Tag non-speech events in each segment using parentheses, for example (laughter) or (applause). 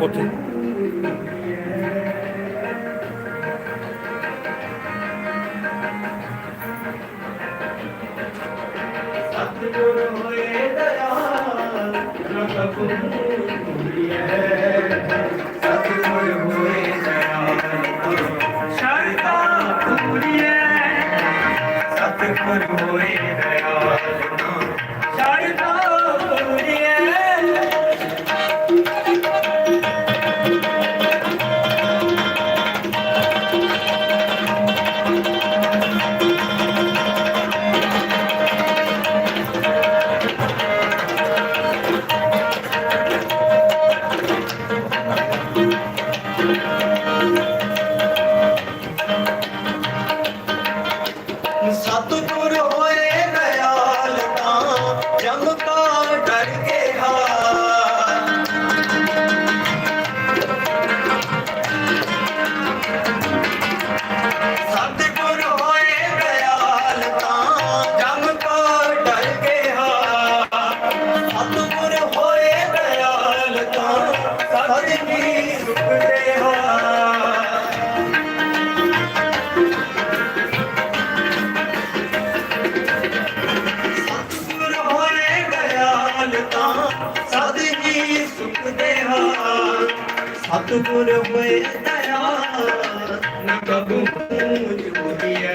ਉੱਥੇ। ਸਤਿਗੁਰ ਹੋਏ ਦਇਆ ਰਖ ਕੁੰਡੀ ਹੈ ਸਤਿਗੁਰ ਹੋਏ ਦਇਆ ਸ਼ਰਤਾ ਪੂਰੀ ਹੈ ਸਤਿਗੁਰ ਹੋਏ ਦਇਆ Na kabum ni hoye,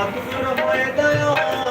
ਸਤਿਗੁਰ ਹੋਏ ਦਇਆਲ ਤਾ ਦੁਖ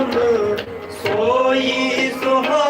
ਨਾਮ ਸੋਈ ਸੁਹਾ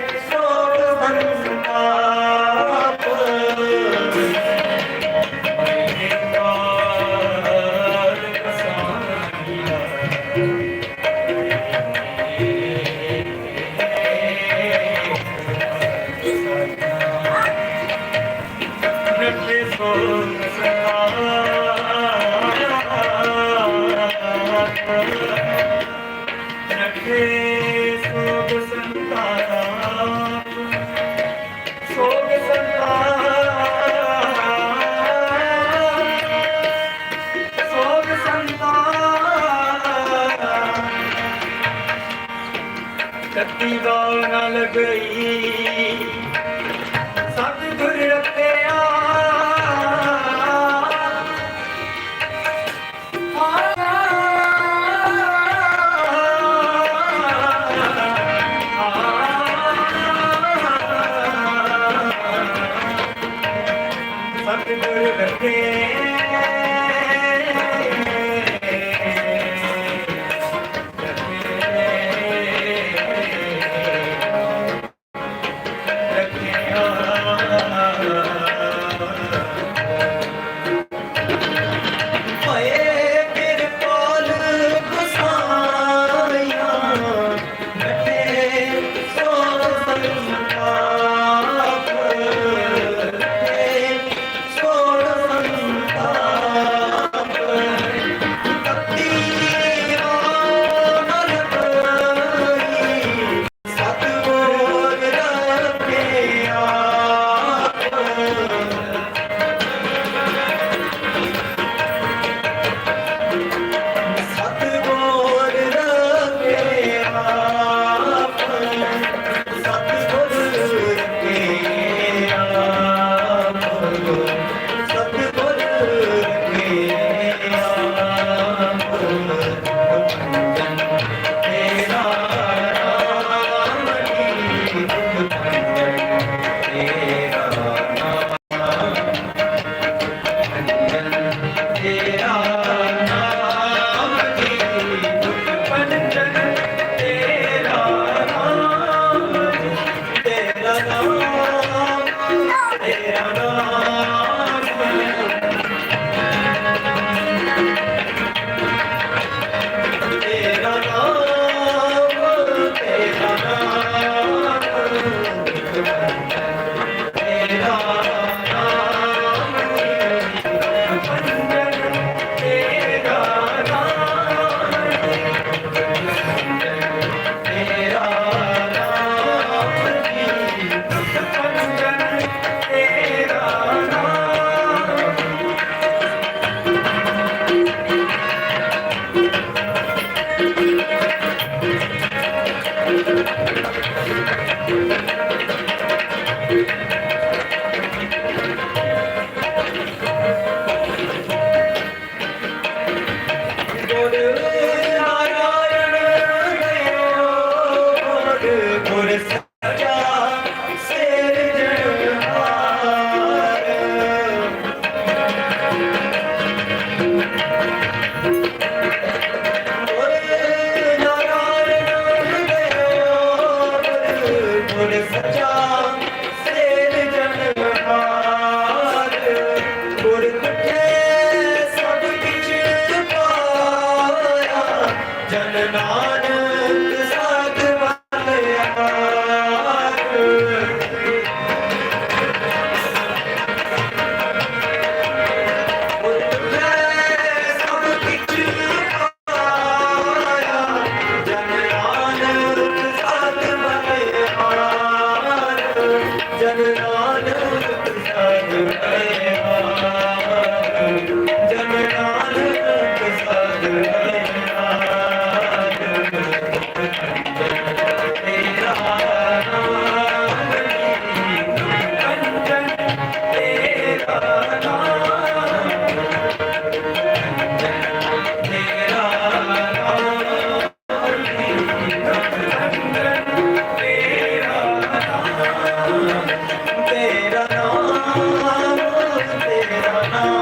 ਕੱਤੀ ਗਾਲ ਨਾ ਲਗਈ। por it. Bye. (laughs)